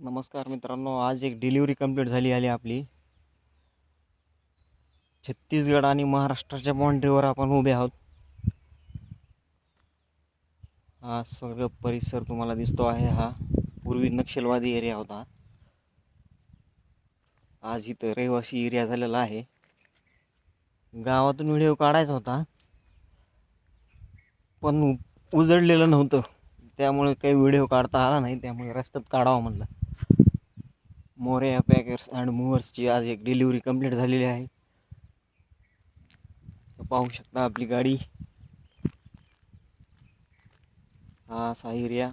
नमस्कार मित्रांनो आज एक डिलिव्हरी कंप्लीट झाली आली आपली. छत्तीसगड आणि महाराष्ट्राच्या बाँड्रीवर आपण उभे आहोत. हा सगळं परिसर तुम्हाला दिसतो आहे हा. पूर्वी नक्षलवादी एरिया होता. आज इथं रहिवासी एरिया झालेला आहे. गावातून व्हिडिओ काढायचा होता. पण उजडलेलं उजळलेलं नव्हतं. त्यामुळे काही व्हिडिओ काढता आला नाही त्यामुळे रस्त्यात काढावा म्हणलं. मोरया पॅकर्स अँड मुव्हर्सची आज एक डिलिव्हरी कंप्लीट झालेली आहे. पाहू शकता आपली गाडी. हा साहिर्या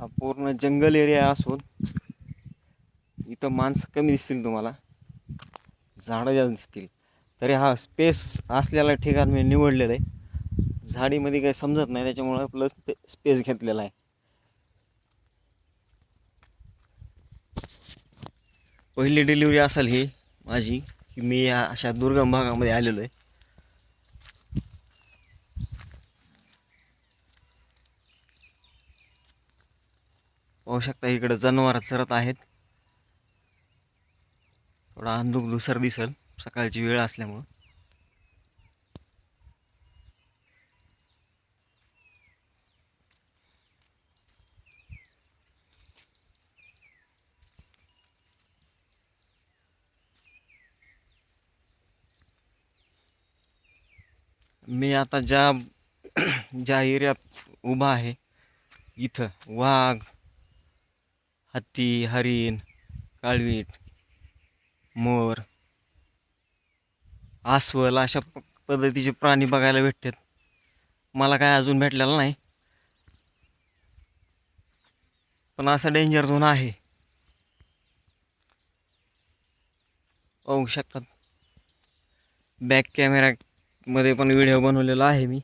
हा पूर्ण जंगल एरिया असून इथं माणसं कमी दिसतील तुम्हाला. झाडं जास्त दिसतील. तरी हा स्पेस असलेला ठिकाण मी निवडलेलं आहे. झाडीमध्ये काही समजत नाही त्याच्यामुळं प्लस स्पेस घेतलेला आहे. पहिली डिलिव्हरी असेल ही माझी की मी या अशा दुर्गम भागामध्ये आलेलो आहे. पाहू शकता इकडं जनावर चरत आहेत. थोडा अंधुक धुसर दिसल सकाळची वेळ असल्यामुळं. मी आता ज्या ज्या एरियात उभा आहे इथं वाघ हत्ती हरिण काळवीट मोर अस्वल अशा प- पद्धतीचे प्राणी बघायला भेटतात. मला काय अजून भेटलेलं नाही. पण असा डेंजर झोन आहे. पाहू शकतात. बॅक कॅमेरामध्ये पण व्हिडिओ बनवलेला आहे मी.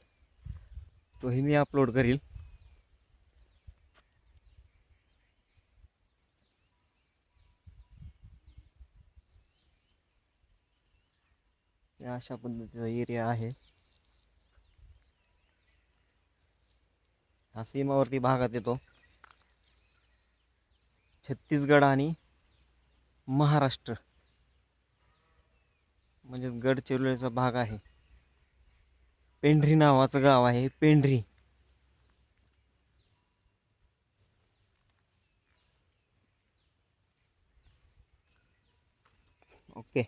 तोही मी अपलोड करील. अशा पद्धतीचा एरिया आहे. हा सीमावर्ती भागात येतो. छत्तीसगड आणि महाराष्ट्र म्हणजे गडचिरोलीचा भाग आहे. पेंढरी नावाचं गाव आहे पेंढरी. ओके.